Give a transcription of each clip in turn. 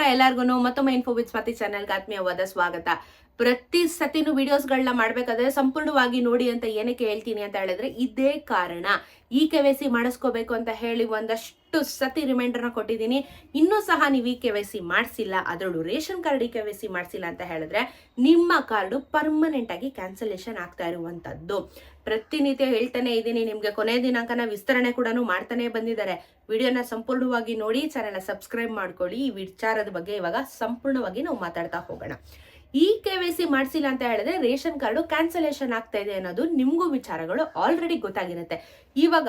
ನಮಸ್ಕಾರ ಎಲ್ಲರಿಗೂ ಮತ್ತೊಮ್ಮೆ ಇನ್ಫೋ ವಿತ್ ಸ್ವಾತಿ ಚಾನೆಲ್ಗೆ ಆತ್ಮೀಯವಾದ ಸ್ವಾಗತ. ಪ್ರತಿ ಸತಿನೂ ವಿಡಿಯೋಸ್ಗಳನ್ನ ಮಾಡ್ಬೇಕಾದ್ರೆ ಸಂಪೂರ್ಣವಾಗಿ ನೋಡಿ ಅಂತ ಏನಕ್ಕೆ ಹೇಳ್ತೀನಿ ಅಂತ ಹೇಳಿದ್ರೆ ಇದೇ ಕಾರಣ. ಈ ಕೆ ಸಿ ಮಾಡಿಸ್ಕೋಬೇಕು ಅಂತ ಹೇಳಿ ಒಂದಷ್ಟು ಸತಿ ರಿಮೈಂಡರ್ನ ಕೊಟ್ಟಿದ್ದೀನಿ. ಇನ್ನೂ ಸಹ ನೀವು ಈ ಕೆ ವೈ ಸಿ ಮಾಡಿಸಿಲ್ಲ, ಅದರಲ್ಲೂ ration card E K Y C ಮಾಡಿಸಿಲ್ಲ ಅಂತ ಹೇಳಿದ್ರೆ ನಿಮ್ಮ ಕಾರ್ಡು ಪರ್ಮನೆಂಟ್ ಆಗಿ ಕ್ಯಾನ್ಸಲೇಷನ್ ಆಗ್ತಾ ಇರುವಂಥದ್ದು. ಪ್ರತಿನಿತ್ಯ ಹೇಳ್ತಾನೆ ಇದ್ದೀನಿ, ನಿಮಗೆ ಕೊನೆ ದಿನಾಂಕನ ವಿಸ್ತರಣೆ ಕೂಡ ಮಾಡ್ತಾನೆ ಬಂದಿದ್ದಾರೆ. ವಿಡಿಯೋನ ಸಂಪೂರ್ಣವಾಗಿ ನೋಡಿ ಚಾನೆಲ್ ಸಬ್ಸ್ಕ್ರೈಬ್ ಮಾಡ್ಕೊಳ್ಳಿ. ಈ ವಿಚಾರದ ಬಗ್ಗೆ ಇವಾಗ ಸಂಪೂರ್ಣವಾಗಿ ನಾವು ಮಾತಾಡ್ತಾ ಹೋಗೋಣ. ಈ ಕೆ ವೈ ಸಿ ಮಾಡಿಸಿಲ್ಲ ಅಂತ ಹೇಳಿದ್ರೆ ರೇಷನ್ ಕಾರ್ಡು ಕ್ಯಾನ್ಸಲೇಷನ್ ಆಗ್ತಾ ಇದೆ ಅನ್ನೋದು ನಿಮಗೂ ವಿಚಾರಗಳು ಆಲ್ರೆಡಿ ಗೊತ್ತಾಗಿರುತ್ತೆ. ಇವಾಗ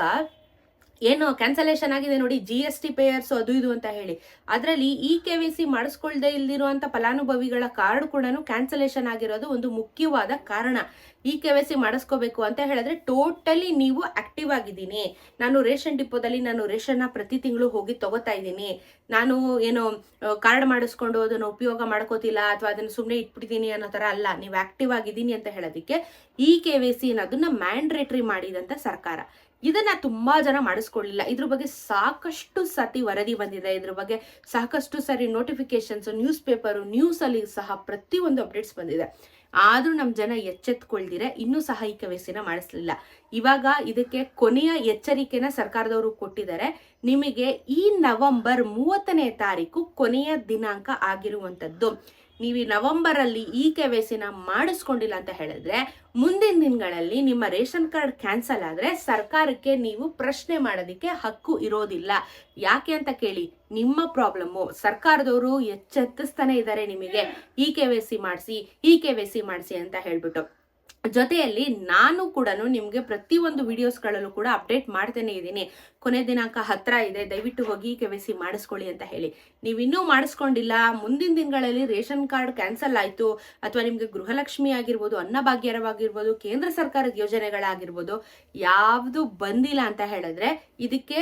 ಏನು ಕ್ಯಾನ್ಸಲೇಷನ್ ಆಗಿದೆ ನೋಡಿ ಜಿ ಎಸ್ ಟಿ ಪೇಯರ್ಸ್ ಅದು ಇದು ಅಂತ ಹೇಳಿ. ಅದರಲ್ಲಿ ಇ ಕೆ ವಿ ಸಿ ಮಾಡಿಸ್ಕೊಳ್ದೆ ಇಲ್ದಿರುವಂಥ ಫಲಾನುಭವಿಗಳ ಕಾರ್ಡ್ ಕೂಡ ಕ್ಯಾನ್ಸಲೇಷನ್ ಆಗಿರೋದು ಒಂದು ಮುಖ್ಯವಾದ ಕಾರಣ. ಇ ಕೆ ವೈ ಸಿ ಮಾಡಿಸ್ಕೋಬೇಕು ಅಂತ ಹೇಳಿದ್ರೆ ಟೋಟಲಿ ನೀವು ಆಕ್ಟಿವ್ ಆಗಿದ್ದೀನಿ. ನಾನು ರೇಷನ್ ಡಿಪೋದಲ್ಲಿ ನಾನು ರೇಷನ್ನ ಪ್ರತಿ ತಿಂಗಳು ಹೋಗಿ ತಗೋತಾ ಇದ್ದೀನಿ. ನಾನು ಏನು ಕಾರ್ಡ್ ಮಾಡಿಸ್ಕೊಂಡು ಅದನ್ನು ಉಪಯೋಗ ಮಾಡ್ಕೋತಿಲ್ಲ ಅಥವಾ ಅದನ್ನು ಸುಮ್ಮನೆ ಇಟ್ಬಿಟ್ಟಿದ್ದೀನಿ ಅನ್ನೋ ಥರ ಅಲ್ಲ, ನೀವು ಆಕ್ಟಿವ್ ಆಗಿದ್ದೀನಿ ಅಂತ ಹೇಳೋದಕ್ಕೆ ಇ ಕೆ ವೈ ಸಿ ಅನ್ನೋದನ್ನ ಮ್ಯಾಂಡ್ರೇಟ್ರಿ ಮಾಡಿದಂತ ಸರ್ಕಾರ. ಇದನ್ನ ತುಂಬಾ ಜನ ಮಾಡಿಸ್ಕೊಳ್ಳಿಲ್ಲ. ಇದ್ರ ಬಗ್ಗೆ ಸಾಕಷ್ಟು ಸತಿ ವರದಿ ಬಂದಿದೆ. ಇದ್ರ ಬಗ್ಗೆ ಸಾಕಷ್ಟು ಸರಿ ನೋಟಿಫಿಕೇಶನ್ಸ್ ನ್ಯೂಸ್ ಪೇಪರು ನ್ಯೂಸ್ ಅಲ್ಲಿ ಸಹ ಪ್ರತಿಯೊಂದು ಅಪ್ಡೇಟ್ಸ್ ಬಂದಿದೆ. ಆದ್ರೂ ನಮ್ಮ ಜನ ಎಚ್ಚೆತ್ಕೊಳ್ದಿರ, ಇನ್ನೂ ಸಹ ಈ ಮಾಡಿಸ್ಲಿಲ್ಲ. ಇವಾಗ ಇದಕ್ಕೆ ಕೊನೆಯ ಎಚ್ಚರಿಕೆನ ಸರ್ಕಾರದವರು ಕೊಟ್ಟಿದ್ದಾರೆ. ನಿಮಗೆ ಈ ನವೆಂಬರ್ ಮೂವತ್ತನೇ ತಾರೀಕು ಕೊನೆಯ ದಿನಾಂಕ ಆಗಿರುವಂತದ್ದು. ನೀವು ಈ ನವೆಂಬರ್ ಅಲ್ಲಿ ಈ ಕೆ ವೈ ಸಿನ ಮಾಡಿಸ್ಕೊಂಡಿಲ್ಲ ಅಂತ ಹೇಳಿದ್ರೆ ಮುಂದಿನ ದಿನಗಳಲ್ಲಿ ನಿಮ್ಮ ರೇಷನ್ ಕಾರ್ಡ್ ಕ್ಯಾನ್ಸಲ್ ಆದ್ರೆ ಸರ್ಕಾರಕ್ಕೆ ನೀವು ಪ್ರಶ್ನೆ ಮಾಡೋದಕ್ಕೆ ಹಕ್ಕು ಇರೋದಿಲ್ಲ. ಯಾಕೆ ಅಂತ ಕೇಳಿ, ನಿಮ್ಮ ಪ್ರಾಬ್ಲಮ್ಮು ಸರ್ಕಾರದವರು ಎಚ್ಚೆತ್ತಿಸ್ತಾನೆ ಇದ್ದಾರೆ ನಿಮಗೆ. ಈ ಕೆ ವೈ ಸಿ ಮಾಡಿಸಿ, ಈ ಕೆ ವೈ ಸಿ ಮಾಡಿಸಿ ಅಂತ ಹೇಳ್ಬಿಟ್ಟು. ಜೊತೆಯಲ್ಲಿ ನಾನು ಕೂಡ ನಿಮಗೆ ಪ್ರತಿಯೊಂದು ವಿಡಿಯೋಸ್ಗಳಲ್ಲೂ ಕೂಡ ಅಪ್ಡೇಟ್ ಮಾಡ್ತೇನೆ ಇದ್ದೀನಿ. ಕೊನೆ ದಿನಾಂಕ ಹತ್ರ ಇದೆ, ದಯವಿಟ್ಟು ಹೋಗಿ ಕೆ ಸಿ ಮಾಡಿಸ್ಕೊಳ್ಳಿ ಅಂತ ಹೇಳಿ. ನೀವು ಇನ್ನೂ ಮಾಡಿಸ್ಕೊಂಡಿಲ್ಲ, ಮುಂದಿನ ದಿನಗಳಲ್ಲಿ ರೇಷನ್ ಕಾರ್ಡ್ ಕ್ಯಾನ್ಸಲ್ ಆಯಿತು, ಅಥವಾ ನಿಮಗೆ ಗೃಹಲಕ್ಷ್ಮಿ ಆಗಿರ್ಬೋದು, ಅನ್ನಭಾಗ್ಯರವಾಗಿರ್ಬೋದು, ಕೇಂದ್ರ ಸರ್ಕಾರದ ಯೋಜನೆಗಳಾಗಿರ್ಬೋದು, ಯಾವುದು ಬಂದಿಲ್ಲ ಅಂತ ಹೇಳಿದ್ರೆ ಇದಕ್ಕೆ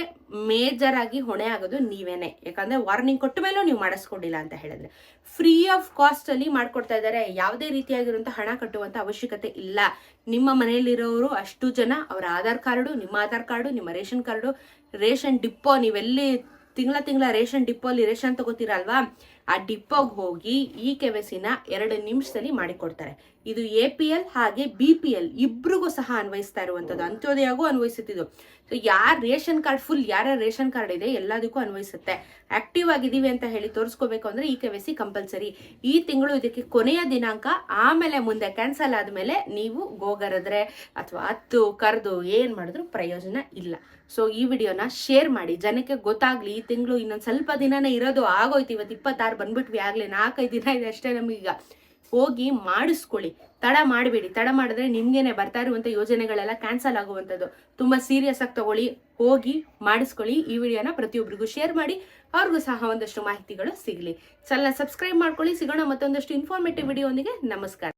ಮೇಜರ್ ಆಗಿ ಹೊಣೆ ಆಗೋದು ನೀವೇನೆ. ಯಾಕಂದ್ರೆ ವಾರ್ನಿಂಗ್ ಕೊಟ್ಟ ಮೇಲೂ ನೀವು ಮಾಡಿಸ್ಕೊಂಡಿಲ್ಲ ಅಂತ ಹೇಳಿದ್ರೆ. ಫ್ರೀ ಆಫ್ ಕಾಸ್ಟ್ ಅಲ್ಲಿ ಮಾಡ್ಕೊಡ್ತಾ ಇದ್ದಾರೆ. ಯಾವುದೇ ರೀತಿಯಾಗಿರುವಂತಹ ಹಣ ಕಟ್ಟುವಂತ ಅವಶ್ಯಕತೆ ಇಲ್ಲ. ನಿಮ್ಮ ಮನೆಯಲ್ಲಿರೋರು ಅಷ್ಟು ಜನ, ಅವರ ಆಧಾರ್ ಕಾರ್ಡು, ನಿಮ್ಮ ಆಧಾರ್ ಕಾರ್ಡು, ನಿಮ್ಮ ರೇಷನ್ ಕಾರ್ಡು, ರೇಷನ್ ಡಿಪ್ಪೋ, ನೀವೆಲ್ಲಿ ತಿಂಗಳ ತಿಂಗಳ ರೇಷನ್ ಡಿಪ್ಪೋಲಿ ರೇಷನ್ ತಗೋತೀರಲ್ವಾ? ಆ ಡಿಪ್ಪೋಗೆ ಹೋಗಿ ಈ ಕೆ ವೈ ಸಿನ ಎರಡು ನಿಮಿಷದಲ್ಲಿ ಮಾಡಿಕೊಡ್ತಾರೆ. ಇದು ಎ ಪಿ ಎಲ್ ಹಾಗೆ ಬಿ ಪಿ ಎಲ್ ಇಬ್ರಿಗೂ ಸಹ ಅನ್ವಯಿಸ್ತಾ ಇರುವಂಥದ್ದು ಅಂತ್ಯೋದಯಗೂ ಅನ್ವಯಿಸುತ್ತಿದ್ದು. ಸೊ ಯಾರ ರೇಷನ್ ಕಾರ್ಡ್ ಫುಲ್ ಯಾರ ರೇಷನ್ ಕಾರ್ಡ್ ಇದೆ ಎಲ್ಲದಕ್ಕೂ ಅನ್ವಯಿಸುತ್ತೆ. ಆಕ್ಟಿವ್ ಆಗಿದ್ದೀವಿ ಅಂತ ಹೇಳಿ ತೋರಿಸ್ಕೋಬೇಕು ಅಂದ್ರೆ ಈ ಕೆ ಸಿ ಕಂಪಲ್ಸರಿ ಈ ತಿಂಗಳು ಇದಕ್ಕೆ ಕೊನೆಯ ದಿನಾಂಕ, ಆಮೇಲೆ ಮುಂದೆ ಕ್ಯಾನ್ಸಲ್ ಆದಮೇಲೆ ನೀವು ಗೋಗರದ್ರೆ ಅಥವಾ ಹತ್ತು, ಕರೆದು ಏನು ಮಾಡಿದ್ರು ಪ್ರಯೋಜನ ಇಲ್ಲ. ಸೊ ಈ ವಿಡಿಯೋನ ಶೇರ್ ಮಾಡಿ. ಜನಕ್ಕೆ ಗೊತ್ತಾಗ್ಲಿ, ಈ ತಿಂಗಳು ಇನ್ನೊಂದು ಸ್ವಲ್ಪ ದಿನನೇ ಇರೋದು, ಆಗೋಯ್ತು, ಇವತ್ತು ಇಪ್ಪತ್ತಾರು ಬಂದ್ಬಿಟ್ವಿ, ಆಗಲಿ ನಾಲ್ಕೈದು ದಿನ ಇದೆ ಅಷ್ಟೇ ನಮಗೀಗ. ಹೋಗಿ ಮಾಡಿಸ್ಕೊಳ್ಳಿ. ತಡ ಮಾಡಬೇಡಿ. ತಡ ಮಾಡಿದ್ರೆ ನಿಮ್ಗೇನೆ ಬರ್ತಾ ಇರುವಂಥ ಯೋಜನೆಗಳೆಲ್ಲ ಕ್ಯಾನ್ಸಲ್ ಆಗುವಂಥದ್ದು. ತುಂಬಾ ಸೀರಿಯಸ್ ಆಗಿ ತಗೊಳ್ಳಿ. ಹೋಗಿ ಮಾಡಿಸ್ಕೊಳ್ಳಿ. ಈ ವಿಡಿಯೋನ ಪ್ರತಿಯೊಬ್ಬರಿಗೂ ಶೇರ್ ಮಾಡಿ. ಅವ್ರಿಗೂ ಸಹ ಒಂದಷ್ಟು ಮಾಹಿತಿಗಳು ಸಿಗಲಿ. ಚಾನಲ್ ಸಬ್ಸ್ಕ್ರೈಬ್ ಮಾಡ್ಕೊಳ್ಳಿ. ಸಿಗೋಣ ಮತ್ತೊಂದಷ್ಟು ಇನ್ಫಾರ್ಮೇಟಿವ್ ವಿಡಿಯೋ ಒಂದಿಗೆ. ನಮಸ್ಕಾರ.